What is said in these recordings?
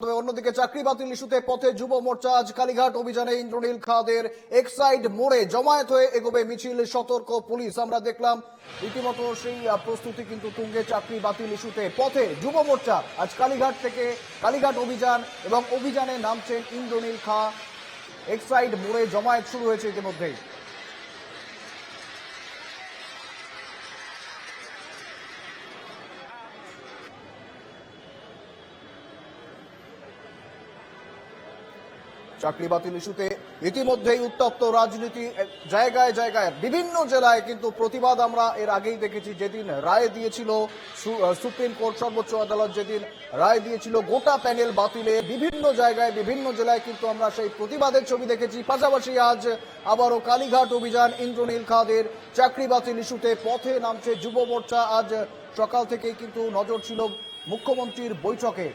অন্যদিকে চাকরি বাতিল ইস্যুতে পথে যুব মোর্চা আজ কালীঘাট অভিযানে ইন্দ্রনীল খাদের এক্সাইড মোড়ে জমায়েত হয়ে এগোবে মিছিল, সতর্ক পুলিশ। আমরা দেখলাম রীতিমতো সেই প্রস্তুতি কিন্তু তুঙ্গে চাকরি বাতিল ইস্যুতে পথে যুব মোর্চা আজ কালীঘাট থেকে কালীঘাট অভিযান এবং অভিযানে নামছেন ইন্দ্রনীল খা। এক্সাইড মোড়ে জমায়েত শুরু হয়েছে ইতিমধ্যেই। চাকরি বাতিল ইস্যুতে ইতিমধ্যেই উত্তপ্ত রাজনীতি জায়গায় জায়গায়, বিভিন্ন জেলায় কিন্তু প্রতিবাদ আমরা এর আগেই দেখেছি। যেদিন রায় দিয়েছিল সুপ্রিম কোর্ট সর্বোচ্চ আদালত, যেদিন রায় দিয়েছিল গোটা প্যানেল বাতিলে, বিভিন্ন জায়গায়, বিভিন্ন জেলায় কিন্তু আমরা সেই প্রতিবাদের ছবি দেখেছি। পাশাপাশি আজ আবারও কালীঘাট অভিযান, ইন্দ্রনীল খাদের চাকরি বাতিল ইস্যুতে পথে নামছে যুব মোর্চা। আজ সকাল থেকেই কিন্তু নজর ছিল মুখ্যমন্ত্রীর বৈঠকে।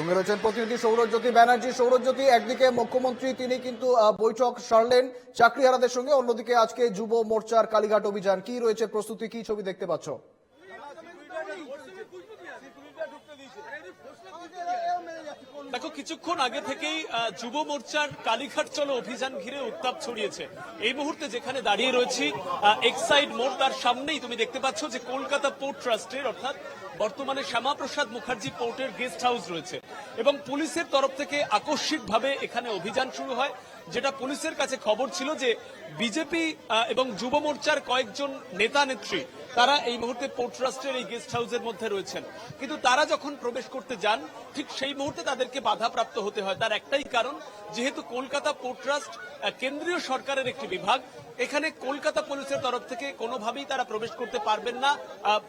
সঙ্গে রয়েছেন প্রতিনিধি সৌরজ্যোতি ব্যানার্জি। সৌরজ্যোতি, একদিকে মুখ্যমন্ত্রী, তিনি কিন্তু বৈঠক সারলেন চাকরিহারাদের সঙ্গে। অন্যদিকে আজকে যুব মোর্চার কালীঘাট অভিযান। কি রয়েছে প্রস্তুতি? কি ছবি দেখতে পাচ্ছ? কিছুক্ষণ আগে থেকেই যুব মোর্চার কালীঘাট চলো অভিযান ঘিরে উত্তাপ ছড়িয়েছে। এই মুহূর্তে যেখানে দাঁড়িয়ে রয়েছি এক্সাইড মোড় তার সামনেই তুমি দেখতে পাচ্ছ যে কলকাতা পোর্ট ট্রাস্টের অর্থাৎ বর্তমানে শ্যামাপ্রসাদ মুখার্জি পোর্টের গেস্ট হাউস রয়েছে। এবং পুলিশের তরফ থেকে আকস্মিকভাবে এখানে অভিযান শুরু হয়, যেটা পুলিশের কাছে খবর ছিল যে বিজেপি এবং যুব মোর্চার কয়েকজন নেতা নেত্রী তারা এই মুহূর্তে পোর্ট ট্রাস্টের এই গেস্ট হাউসের মধ্যে রয়েছেন। কিন্তু তারা যখন প্রবেশ করতে যান, ঠিক সেই মুহূর্তে তাদেরকে বাধাপ্রাপ্ত হতে হয়। তার একটাই কারণ, যেহেতু কলকাতা পোর্ট ট্রাস্ট কেন্দ্রীয় সরকারের একটি বিভাগ, এখানে কলকাতা পুলিশের তরফ থেকে কোনোভাবেই তারা প্রবেশ করতে পারবেন না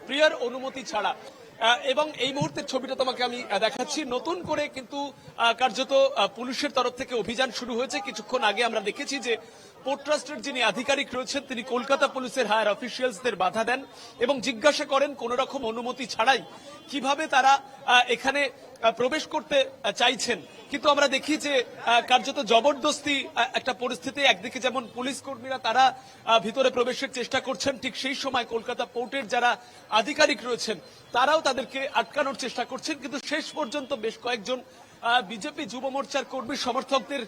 প্রিয়ার অনুমতি ছাড়া। এবং এই মুহূর্তের ছবিটা তোমাকে আমি দেখাচ্ছি। নতুন করে কিন্তু কার্যত পুলিশের তরফ থেকে অভিযান শুরু হয়েছে। কিছুক্ষণ আগে আমরা দেখেছি যে পোর্ট ট্রাস্টের যিনি আধিকারিক রয়েছেন, তিনি কলকাতা পুলিশের হায়ার অফিসিয়ালসদের বাধা দেন এবং জিজ্ঞাসা করেন কোন রকম অনুমতি ছাড়াই কীভাবে তারা এখানে প্রবেশ করতে চাইছেন। কিন্তু আমরা দেখি যে কার্যত জবরদস্তি একটা পরিস্থিতি। একদিকে যেমন পুলিশ কর্মীরা, তারা ভিতরে প্রবেশের চেষ্টা করছেন, ঠিক সেই সময় কলকাতা পোর্টের যারা আধিকারিক রয়েছেন, তারাও তাদেরকে আটকানোর চেষ্টা করছেন। কিন্তু শেষ পর্যন্ত বেশ কয়েকজন বিজেপি যুব মোর্চার কর্মী সমর্থকদের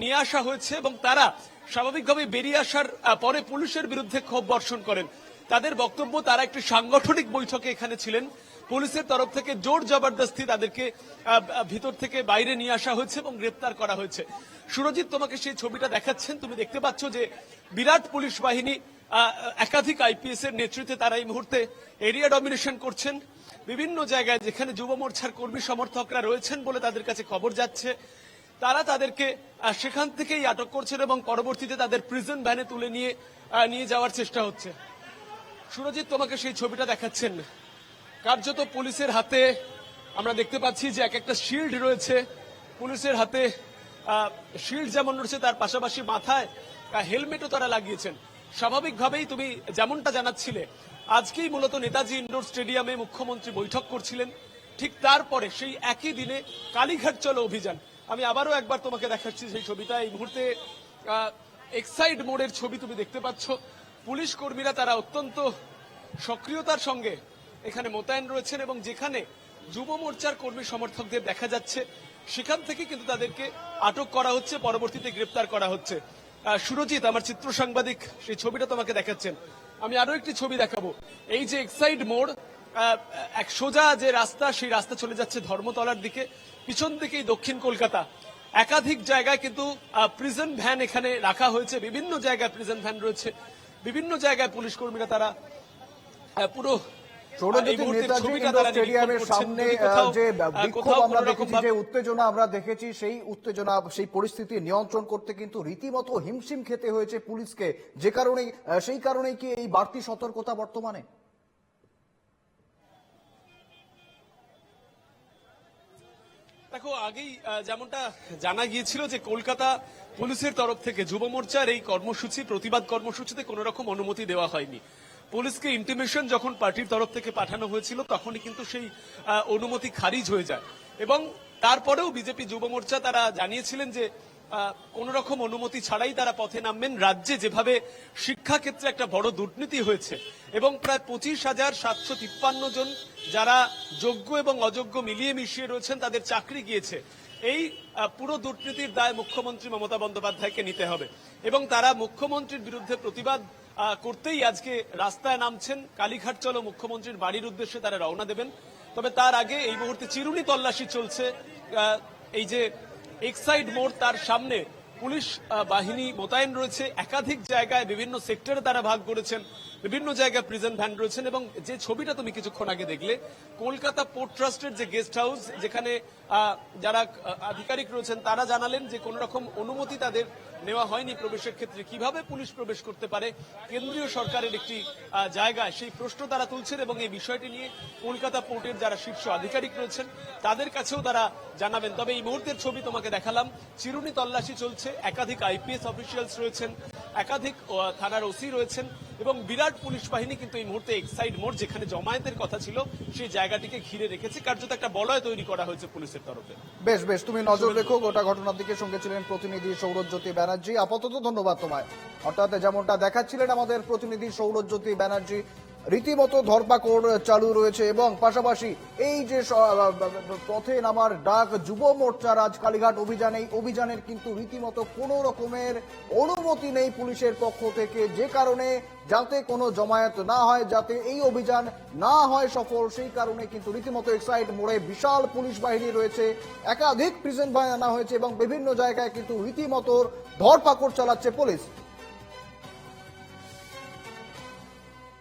নিয়ে আসা হয়েছে এবং তারা স্বাভাবিকভাবে বেরিয়ে আসার পরে পুলিশের বিরুদ্ধে ক্ষোভ বর্ষণ করেন। তাদের বক্তব্য, তারা একটি সাংগঠনিক বৈঠকে এখানে ছিলেন। পুলিশের তরফ থেকে জোর জবরদস্তি তাদেরকে ভিতর থেকে বাইরে নিয়ে আসা হয়েছে এবং গ্রেপ্তার করা হয়েছে। সুরজিৎ, তোমাকে সেই ছবিটা দেখাচ্ছেন। তুমি দেখতে পাচ্ছ যে বিরাট পুলিশ বাহিনী একাধিক আইপিএস এর নেতৃত্বে তারা এই মুহূর্তে এরিয়া ডমিনেশন করছেন। বিভিন্ন জায়গায় যেখানে যুব মোর্চার কর্মী সমর্থকরা রয়েছেন বলে তাদের কাছে খবর যাচ্ছে। তারা তাদেরকে সেখান থেকেই আটক করছেন এবং পরবর্তীতে তাদের প্রিজন ভ্যানে তুলে নিয়ে নিয়ে যাওয়ার চেষ্টা হচ্ছে। সুরজিৎ তোমাকে সেই ছবিটা দেখাচ্ছেন। কার্যত পুলিশের হাতে আমরা দেখতে পাচ্ছি যে এক একটা শিল্ড রয়েছে। পুলিশের হাতে শিল্ড যেমন রয়েছে, তার পাশাপাশি মাথায় হেলমেটও তারা লাগিয়েছেন। স্বাভাবিকভাবেই তুমি যেমনটা জানাচ্ছিলে, আজকেই মূলত নেতাজি ইন্ডোর স্টেডিয়ামে মুখ্যমন্ত্রী বৈঠক করছিলেন। ঠিক তারপরে সেই একই দিনে কালীঘাট চলো অভিযান। আমি আবারও একবার তোমাকে দেখাচ্ছি সেই ছবিটা। এই মুহূর্তে এক্সাইড মোড়ের ছবি তুমি দেখতে পাচ্ছ। পুলিশ কর্মীরা তারা অত্যন্ত সক্রিয়তার সঙ্গে এখানে মোতায়েন রয়েছেন এবং যেখানে যুব মোর্চার কর্মী সমর্থকদের দেখা যাচ্ছে, সেখান থেকে কিন্তু তাদেরকে আটক করা হচ্ছে, পরবর্তীতে গ্রেপ্তার করা হচ্ছে। সুরজিৎ, আমার চিত্র সাংবাদিক, সেই ছবিটা তোমাকে দেখাচ্ছেন। আমি আরও একটি ছবি দেখাবো। এই যে এক্সাইড মোড় এক সোজা যে রাস্তা, সেই রাস্তা চলে যাচ্ছে ধর্মতলার দিকে, পিছন দিকেই দক্ষিণ কলকাতা। একাধিক জায়গায় কিন্তু প্রিজন ভ্যান এখানে রাখা হয়েছে, বিভিন্ন জায়গায় প্রিজন ভ্যান রয়েছে। বিভিন্ন জায়গায় পুলিশ কর্মীরা তারা পুরো স্টেডিয়ামের সামনে যে বিক্ষোভ আমরা দেখেছি যে উত্তেজনা আমরা দেখেছি সেই উত্তেজনা সেই পরিস্থিতি নিয়ন্ত্রণ করতে কিন্তু রীতিমতো হিমশিম খেতে হয়েছে পুলিশকে। যে কারণেই সেই কারণেই কি এই বাড়তি সতর্কতা বর্তমানে? দেখো, আগেই যেমনটা জানা গিয়েছিল যে কলকাতা পুলিশের তরফ থেকে যুব মোর্চার এই কর্মসূচি, প্রতিবাদ কর্মসূচিতে কোনো রকম অনুমতি দেওয়া হয়নি। পুলিশকে ইন্টিমেশন যখন পার্টির তরফ থেকে পাঠানো হয়েছিল, তখনই কিন্তু সেই অনুমতি খারিজ হয়ে যায়। এবং তারপরেও বিজেপি যুব মোর্চা তারা জানিয়েছিলেন যে কোন রকম অনুমতি ছাড়াই তারা পথে নামবেন। রাজ্যে যেভাবে শিক্ষাক্ষেত্রে একটা বড় দুর্নীতি হয়েছে এবং প্রায় পঁচিশ হাজার সাতশো তিপ্পান্ন জন যারা যোগ্য এবং অযোগ্য মিলিয়ে মিশিয়ে রয়েছেন, তাদের চাকরি গিয়েছে। এই পুরো দুর্নীতির দায় মুখ্যমন্ত্রী মমতা বন্দ্যোপাধ্যায়কে নিতে হবে এবং তারা মুখ্যমন্ত্রীর বিরুদ্ধে প্রতিবাদ করতেই আজকে রাস্তায় নামছেন। কালীঘাট চলো মুখ্যমন্ত্রীর বাড়ির উদ্দেশ্যে তারা রওনা দেবেন। তবে তার আগে এই মুহূর্তে চিরুনি তল্লাশি চলছে। এই যে এক্সাইড মোড় তার সামনে। পুলিশ বাহিনী মোতায়েন রয়েছে। একাধিক জায়গায় বিভিন্ন সেক্টরে তারা ভাগ করেছেন। বিভিন্ন জায়গায় প্রিজন ভ্যান রয়েছেন এবং যে ছবিটা তুমি কিছুক্ষণ আগে দেখলে, কলকাতা পোর্ট ট্রাস্টের যে গেস্ট হাউস যেখানে যারা আধিকারিক রয়েছেন, তারা জানালেন যে কোন রকম অনুমতি তাদের নেওয়া হয়নি প্রবেশের ক্ষেত্রে। কীভাবে পুলিশ প্রবেশ করতে পারে? কেন্দ্রীয় সরকারের একটি জায়গায় সেই প্রশ্ন তারা তুলছেন এবং এই বিষয়টি নিয়ে কলকাতা পোর্টের যারা শীর্ষ আধিকারিক রয়েছেন, তাদের কাছেও তারা জানাবেন। তবে এই মুহূর্তের ছবি তোমাকে দেখালাম। চিরুনি তল্লাশি চলছে। একাধিক আইপিএস অফিসিয়ালস রয়েছেন। একাধিক থানার ওসি রয়েছেন। এবং বিরাট পুলিশ বাহিনী কিন্তু এই মুহূর্তে এক্সাইড মোড় যেখানে জমায়েতের কথা ছিল সেই জায়গাটিকে ঘিরে রেখেছে। কার্যত একটা বলয় তৈরি করা হয়েছে পুলিশের তরফে। বেশ বেশ তুমি নজর রেখো গোটা ঘটনার দিকে সঙ্গে ছিলেন প্রতিনিধি সৌরজ্যোতি ব্যানার্জি। আপাতত ধন্যবাদ তোমায়। অর্থাৎ যেমনটা দেখাচ্ছিলেন আমাদের প্রতিনিধি সৌরজ্যোতি ব্যানার্জি রীতিমতো ধরপাকড় চালু রয়েছে এবং পাশাপাশি এই যে পথে নামার ডাক যুব মোর্চার আজ কালীঘাট অভিযান এই অভিযানের কিন্তু রীতিমতো কোনো রকমের অনুমতি নেই পুলিশের পক্ষ থেকে। যে কারণে যাতে কোনো জমায়েত না হয়, যাতে এই অভিযান না হয় সফল, সেই কারণে কিন্তু রীতিমতো এক্সাইড মোড়ে বিশাল পুলিশ বাহিনী রয়েছে। একাধিক প্রিজন ভ্যান আনা হয়েছে এবং বিভিন্ন জায়গায় কিন্তু রীতিমতো ধরপাকড় চালাচ্ছে পুলিশ।